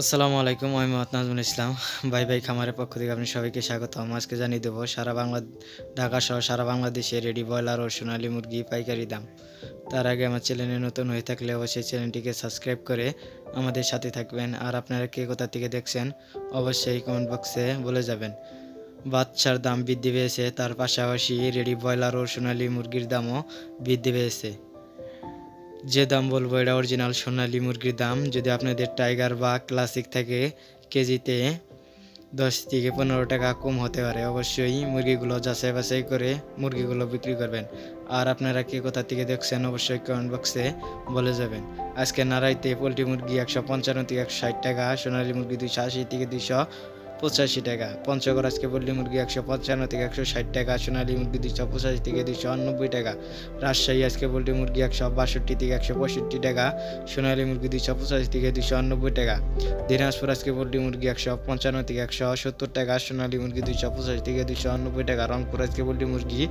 আসসালামু আলাইকুম, আমি মোহাম্মদ নাজমুল ইসলাম। ভাই ভাই খামারের পক্ষ থেকে আপনি সবাইকে স্বাগতম। আজকে জানিয়ে দেবো, সারা বাংলা ঢাকা সহ সারা বাংলাদেশে রেডি ব্রয়লার ও সোনালী মুরগি পাইকারি দাম। তার আগে আমার চ্যানেলে নতুন হয়ে থাকলে অবশ্যই চ্যানেলটিকে সাবস্ক্রাইব করে আমাদের সাথে থাকবেন। আর আপনারা কে কোথা থেকে দেখছেন, অবশ্যই কমেন্ট বক্সে বলে যাবেন। বাচ্চার দাম বৃদ্ধি পেয়েছে, তার পাশাপাশি রেডি ব্রয়লার ও সোনালী মুরগির দামও বৃদ্ধি পেয়েছে। যে দাম বলব, এটা অরিজিনাল সোনালী মুরগির দাম। যদি আপনাদের টাইগার বা ক্লাসিক থাকে কেজিতে দশ থেকে পনেরো টাকা কম হতে পারে। অবশ্যই মুরগিগুলো যাচাই বাছাই করে মুরগিগুলো বিক্রি করবেন। আর আপনারা কে কোথা থেকে দেখছেন অবশ্যই কমেন্ট বক্সে বলে যাবেন। আজকে নারাইতে পোলট্রি মুরগি একশো পঞ্চান্ন থেকে একশো ষাট টাকা, সোনালী মুরগি দুইশো আশি থেকে দুইশো পঁচাশি টাকা। পঞ্চগড় আজকে পোলট্রি মুরগি একশো পঞ্চান্ন থেকে একশো ষাট টাকা, সোনালী মুরগি দুইশো পঁচাশি থেকে দুশো আটানব্বই টাকা। রাজশাহী আজকে পোলট্রি মুরগি একশো বাষট্টি থেকে একশো পঁয়ষট্টি টাকা, সোনালী মুরগি দুইশো পঁচাশি থেকে দুশো আটানব্বই টাকা। দিনাজপুর আজকে পোলট্রি মুরগি একশো পঞ্চান্ন থেকে একশো সত্তর টাকা, সোনালী মুরগি দুইশো পঁচাশি থেকে দুশো আটানব্বই টাকা। রংপুর আজকে পোলট্রি মুরগি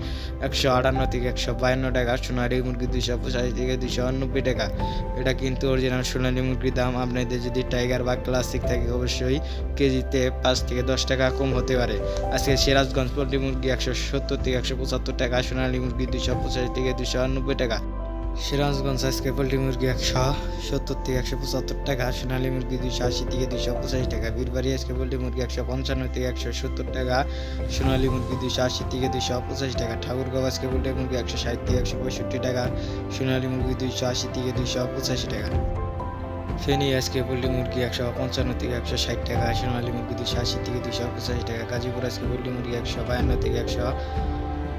একশো আটান্ন থেকে একশো বায়ান্ন টাকা, সোনালী মুরগি দুশো পঁচাশি থেকে দুশো আটানব্বই টাকা। এটা কিন্তু অরিজিনাল সোনালী মুরগির দাম। আপনাদের যদি টাইগার বা ক্লাসিক থাকে, অবশ্যই কেজিতে পাঁচ থেকে দশ টাকা কম হতে পারে। আজকে সিরাজগঞ্জ পোলট্রি মুরগি একশো সত্তর থেকে একশো পঁচাত্তর টাকা, সোনালী মুরগি দুইশো পঁচাশি থেকে দুশো আটানব্বই টাকা। সিরাজগঞ্জ আজকে পোলট্রি মুরগি একশো সত্তর থেকে একশো পঁচাত্তর টাকা, সোনালী মুরগি দুইশো আশি থেকে দুশো পঁচাশি টাকা। বীরবাড়ি আজকে পোলট্রি মুরগি একশো পঞ্চান্ন থেকে একশো সত্তর টাকা, সোনালী মুরগি দুশো আশি থেকে দুশো পঁচাশি টাকা। ঠাকুরগাঁও আজকে পোলট্রি মুরগি একশো ষাট থেকে একশো পঁয়ষট্টি টাকা, সোনালী মুরগি দুইশো আশি থেকে দুশো পঁচাশি টাকা। ফেনী আজকে পোলট্রি মুরগি একশো পঞ্চান্ন থেকে একশো ষাট টাকা সোনালী মুরগি দুশো আশি থেকে দুশো পঁচাশি টাকা, গাজীপুর আজকে পোলট্রি মুরগি একশো বায়ান্ন থেকে একশো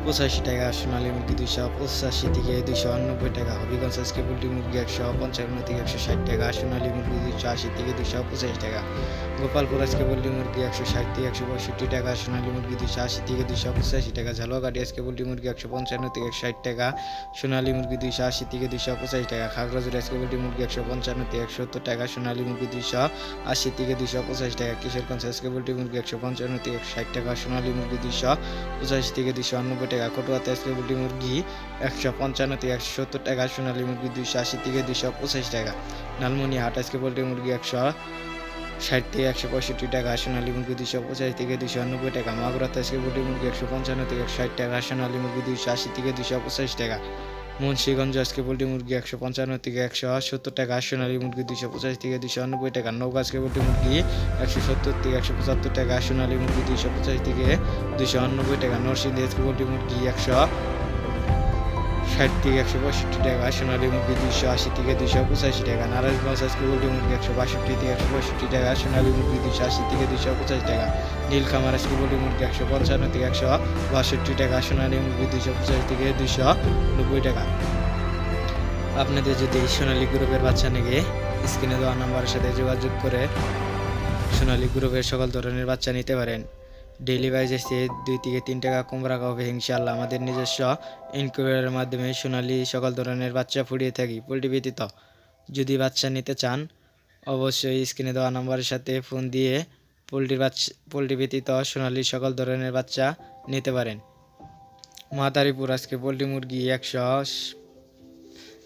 পঁচাশি টাকা সোনালী মুরগি দুশো পঁচাশি থেকে দুশো আটানব্বই টাকা, হবিগঞ্জ আজকে পোলট্রি মুরগি একশো পঞ্চান্ন থেকে একশো ষাট টাকা সোনালী মুরগি দুশো আশি থেকে দুশো পঁচাশি টাকা। গোপালপুর আজকে পোলট্রি মুরগি একশো ষাট থেকে একশো পঁয়ষট্টি টাকা, সোনালী মুরগি দুইশো আশি থেকে দুশো পঁচাশি টাকা ঝালুয়াঘাটি আজকে পোলট্রি মুরগি একশো পঞ্চান্ন থেকে একশো ষাট টাকা, সোনালী মুরগি দুইশো আশি থেকে দুশো পঁচাশি টাকা খাগড়াঝড়ি আজকে পোলট্রি মুরগি একশো পঞ্চান্ন থেকে একশো সত্তর টাকা, সোনালী মুরগি দুইশো আশি থেকে দুশো পঁচাশি টাকা, কিশোরগঞ্জ আজকে পোলট্রি মুরগি একশো পঞ্চান্ন থেকে একশো ষাট টাকা, সোনালী মুরগি দুইশো পঁচাশি থেকে দুশো আটানব্বই টাকা, কটুয়াতে আজকে পোলট্রি মুরগি একশো পঞ্চান্ন থেকে একশো সত্তর টাকা, সোনালী মুরগি দুইশো আশি থেকে দুইশো পঁচাশি টাকা লালমনি হাট আজকে পোলট্রি মুরগি একশো ষাট থেকে একশো পঁয়ষট্টি টাকা সোনালী মুরগি দুইশো পঁচাশি থেকে দুশো আটানব্বই টাকা। মাগুরাতে আজকে পোলট্রি মুরগি একশো পঞ্চান্ন থেকে একশো ষাট টাকা সোনালী মুরগি দুশো আশি থেকে দুইশো পঁচাশি টাকা। মুন্সিগঞ্জ আজকে পোলট্রি মুরগি একশো পঞ্চান্ন থেকে একশো সত্তর টাকা সোনালী মুরগি দুশো পঁচাশি থেকে দুশো আটানব্বই টাকা। নৌকা আজকে পোলট্রি মুরগি একশো সত্তর থেকে একশো পঁচাত্তর টাকা সোনালী মুরগি দুইশো পঁচাশি থেকে দুশো আটানব্বই টাকা। নরসিংদী আজকে পোলট্রি মুরগি একশো ষাট থেকে একশো পঁয়ষট্টি টাকা সোনালী মুরগি দুইশো আশি থেকে দুইশো পঁচাশি টাকা নারায়ণগঞ্জ আজকে পোলট্রি মুরগি একশো বাষট্টি থেকে একশো পঁয়ষট্টি টাকা সোনালী মুরগি দুইশো আশি থেকে দুইশো পঁচাশি টাকা নীলখামার আজকে পোলট্রি মুরগি একশো পঞ্চান্ন থেকে একশো বাষট্টি টাকা সোনালী মুরগি দুইশো পঁচাশি থেকে দুইশো নব্বই টাকা। আপনাদের যদি সোনালী গ্রুপের বাচ্চা নেগে স্ক্রিনে দেওয়া নাম্বারের সাথে যোগাযোগ করে সোনালী গ্রুপের সকল ধরনের বাচ্চা নিতে পারেন। ডেইলি বাইজেসে দুই থেকে তিন টাকা কম রাখা হবে ইনশাল্লাহ আমাদের নিজস্ব ইনকিউবেটরের মাধ্যমে সোনালি সকল ধরনের বাচ্চা ফুটিয়ে থাকি। পোলট্রি ব্যতীত যদি বাচ্চা নিতে চান, অবশ্যই স্ক্রিনে দেওয়া নাম্বারের সাথে ফোন দিয়ে পোলট্রির বাচ্চা, পোলট্রি ব্যতীত সোনালী সকল ধরনের বাচ্চা নিতে পারেন। মাদারীপুর আজকে পোলট্রি মুরগি একশো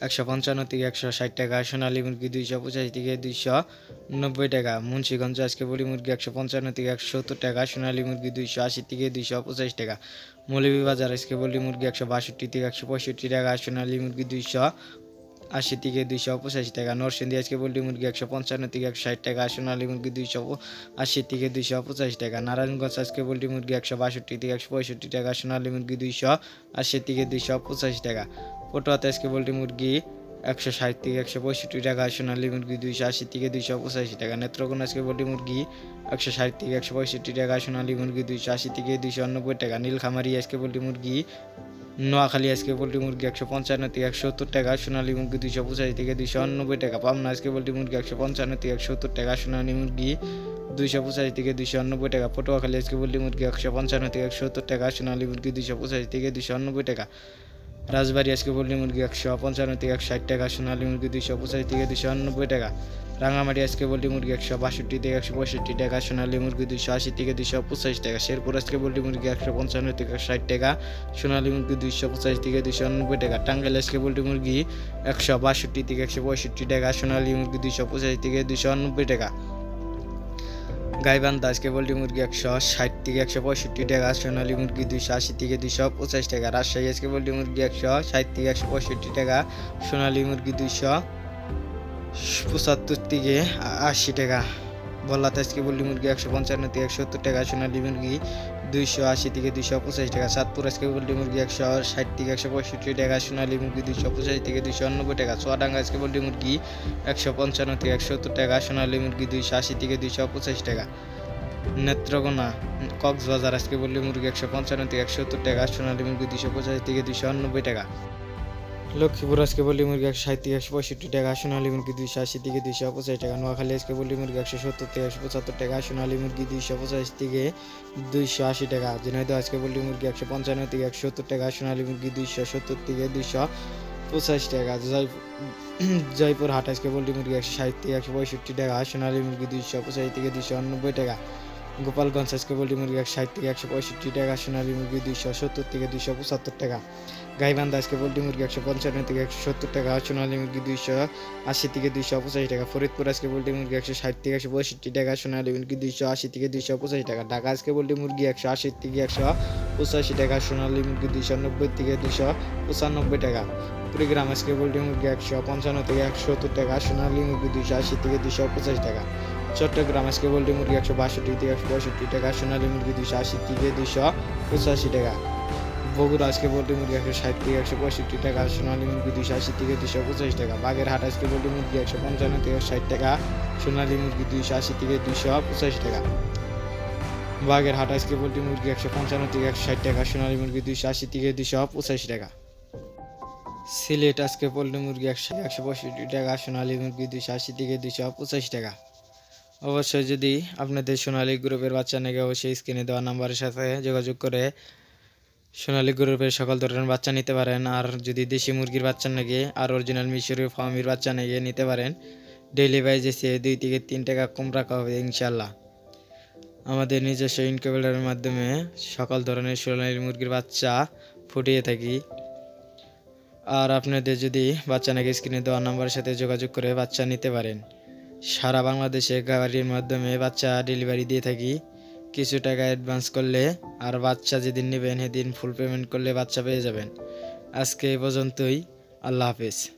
একশো পঞ্চান্ন থেকে একশো ষাট টাকা, সোনালী মুরগি দুইশো পঁচাশি থেকে দুইশো নব্বই টাকা, মুন্সিগঞ্জ আজকে বলি মুরগি একশো পঞ্চান্ন থেকে একশো সত্তর টাকা, সোনালী মুরগি দুইশো আশি থেকে দুইশো পঁচাশি টাকা। মৌলভী বাজার আজকে বলি মুরগি একশো বাষট্টি থেকে একশো পঁয়ষট্টি টাকা, সোনালী মুরগি দুইশো আশি থেকে দুইশো পঁচাশি টাকা। নরসিংদী আজকে পোলট্রি মুরগি একশো পঞ্চান্ন থেকে একশো ষাট টাকা, সোনালী মুরগি দুইশো আশি থেকে দুইশো পঁচাশি টাকা। নারায়ণগঞ্জ আজকে পোলট্রি মুরগি একশো বাষট্টি থেকে একশো পঁয়ষট্টি টাকা, সোনালী মুরগি দুইশো আশি থেকে দুইশো পঁচাশি টাকা। পটুয়াতে আজকে পোলট্রি মুরগি একশো ষাট থেকে একশো পঁয়ষট্টি টাকা, সোনালী মুরগি দুইশো আশি থেকে দুইশো পঁচাশি টাকা, নেত্রকোনা আজকে পোলট্রি মুরগি একশো ষাট থেকে একশো পঁয়ষট্টি টাকা, সোনালী মুরগি দুইশো আশি থেকে দুইশো নব্বই টাকা নীলখামারি আজকে পোলট্রি মুরগি, নোয়াখালী আজকে পোলট্রি মুরগি একশো পঞ্চান্ন থেকে একশো সত্তর টাকা, সোনালী মুরগি দুইশো পঁচাশি থেকে দুইশো নব্বই টাকা, পাবনা আজকে পোলট্রি মুরগি একশো পঞ্চান্ন থেকে একশো সত্তর টাকা, সোনালী মুরগি দুইশো পঁচাশি থেকে দুইশো নব্বই টাকা, পটুয়াখালী আজকে পোলট্রি মুরগি একশো পঞ্চান্ন থেকে একশো সত্তর টাকা, সোনালী মুরগি দুইশো পঁচাশি থেকে দুইশো নব্বই টাকা। রাজবাড়ি আজকে পোলট্রি মুরগি একশো, পঞ্চান্ন থেকে একশো ষাট টাকা, সোনালী মুরগি দুইশো, পঁচাশি থেকে দুশো নব্বই টাকা। রাঙামাটি আজকে পোলট্রি মুরগি একশো বাষট্টি থেকে একশো পঁয়ষট্টি টাকা, সোনালী মুরগি দুইশো আশি থেকে দুইশো পঁচাশি টাকা। শেরপুর আজকে পোলট্রি মুরগি একশো পঞ্চান্ন থেকে একশো ষাট টাকা, সোনালী মুরগি দুইশো পঁচাশি থেকে দুইশো নব্বই টাকা। টাঙ্গাইল আজকে পোলট্রি মুরগি একশো বাষট্টি থেকে একশো পঁয়ষট্টি টাকা, সোনালী মুরগি দুইশো পঁচাশি থেকে দুইশো নব্বই টাকা। গাইবান্ধা আজকে পোলট্রি মুরগি একশো ষাট থেকে একশো পঁয়ষট্টি টাকা, সোনালী মুরগি দুইশো আশি থেকে দুইশো পঁচাশ টাকা, রাজশাহী আজকে পোলট্রি মুরগি একশো ষাট থেকে একশো পঁয়ষট্টি টাকা, সোনালি মুরগি দুইশো পঁচাত্তর থেকে আশি টাকা। বল্লাতে আজকে পোলট্রি মুরগি একশো পঞ্চান্ন থেকে একশো সত্তর টাকা সোনালী মুরগি দুইশো আশি থেকে দুইশো পঁচাশি টাকা, সাতপুর আজকে বললি মুরগি একশো ষাট থেকে একশো পঁয়ষট্টি টাকা সোনালী মুরগি দুইশো পঁচাশি থেকে দুইশো নব্বই টাকা, চুয়াডাঙ্গা আজকে পোলট্রি মুরগি একশো পঞ্চান্ন থেকে একশো সত্তর টাকা সোনালী মুরগি দুইশো আশি থেকে দুইশো পঁচাশি টাকা। নেত্রকোনা, কক্সবাজার আজকে বললি মুরগি একশো পঞ্চান্ন থেকে একশো সত্তর টাকা সোনালী মুরগি দুইশো পঁচাশি থেকে দুইশো নব্বই টাকা। লক্ষ্মীপুর আজকে বললি মুরগি একশো ষাট থেকে একশো পঁয়ষট্টি টাকা সোনালী মুরগি দুইশো আশি থেকে দুইশো পঁচাশি টাকা, নোয়াখালী আজকে বললি মুরগি একশো সত্তর থেকে একশো পঁচাত্তর টাকা সোনালী মুরগি দুইশো পঁচাশি থেকে দুইশো আশি টাকা। ঝিনাইদহ আজকে বললি মুরগি একশো পঞ্চান্ন থেকে একশো সত্তর টাকা সোনালী মুরগি দুইশো সত্তর থেকে দুইশো পঁচাশি টাকা। জয়পুর হাট আজকে বললি মুরগি একশো ষাট থেকে একশো পঁয়ষট্টি টাকা সোনালী মুরগি দুইশো পঁচাশি থেকে দুইশো নব্বই টাকা। গোপালগঞ্জ আজকে পোলট্রি মুরগি একশো ষাট থেকে একশো পঁয়ষট্টি টাকা, সোনালী মুরগি দুইশো সত্তর থেকে দুইশো পঁচাত্তর টাকা। গাইবান্ধা আজকে পোলট্রি মুরগি একশো পঞ্চান্ন থেকে একশো সত্তর টাকা, সোনালী মুরগি দুইশো আশি থেকে দুইশো পঁচাশি টাকা। ফরিদপুর আজকে পোলট্রি মুরগি একশো ষাট থেকে একশো পঁয়ষট্টি টাকা, সোনালী মুরগি দুইশো আশি থেকে দুইশো পঁচাশি টাকা। ঢাকা আজকে পোলট্রি মুরগি একশো আশি থেকে একশো পঁচাশি টাকা, সোনালী মুরগি দুইশো নব্বই থেকে দুইশো পঁচানব্বই টাকা। কুড়িগ্রাম আজকে পোলট্রি মুরগি একশো পঞ্চান্ন থেকে একশো সত্তর টাকা, সোনালী মুরগি দুইশো আশি থেকে দুইশো পঁচাশি টাকা। চট্টগ্রাম আজকে পোলট্রি মুরগি একশো বাষট্টি থেকে একশো পঁয়ষট্টি টাকা, সোনালী মুরগি দুইশো আশি থেকে দুশো পঁচাশি টাকা। বগুড়া আজকে পোলট্রি মুরগি একশো ষাট থেকে একশো পঁয়ষট্টি টাকা, সোনালী মুরগি দুইশো আশি থেকে দুশো পঁচাশি টাকা। বাগেরহাট আজকে পোলট্রি মুরগি একশো পঞ্চান্ন থেকে ষাট টাকা, সোনালী মুরগি দুইশো আশি থেকে দুশো পঁচাশি টাকা। বাগেরহাট আজকে পোলট্রি মুরগি একশো পঞ্চান্ন থেকে একশো ষাট টাকা, সোনালী মুরগি দুইশো আশি থেকে দুইশো পঁচাশি টাকা। সিলেট আজকে পোলট্রি মুরগি একশো একশো পঁয়ষট্টি টাকা, সোনালী মুরগি দুইশো আশি থেকে দুইশো পঁচাশি টাকা। অবশ্যই যদি আপনাদের সোনালী গ্রুপের বাচ্চা নাকি অবশ্যই স্ক্রিনে দেওয়া নাম্বারের সাথে যোগাযোগ করে সোনালী গ্রুপের সকল ধরনের বাচ্চা নিতে পারেন। আর যদি দেশি মুরগির বাচ্চা নাকি আর অরিজিনাল মিশরীয় ফার্মির বাচ্চা নাকি নিতে পারেন ডেইলি বাইজেসে দুই থেকে তিন টাকা কম রাখা হবে ইনশাল্লাহ আমাদের নিজস্ব ইনকিউবেটরের মাধ্যমে সকল ধরনের সোনালী মুরগির বাচ্চা ফুটিয়ে থাকি। আর আপনাদের যদি বাচ্চা নাকি স্ক্রিনে দেওয়া নাম্বারের সাথে যোগাযোগ করে বাচ্চা নিতে পারেন। সারা বাংলাদেশে গাড়ির মাধ্যমে বাচ্চা ডেলিভারি দিয়ে থাকি। কিছু টাকা অ্যাডভান্স করলে আর বাচ্চা যেদিন নেবেন সেদিন ফুল পেমেন্ট করলে বাচ্চা পেয়ে যাবেন। আজকে এই পর্যন্তই। আল্লাহ হাফেজ।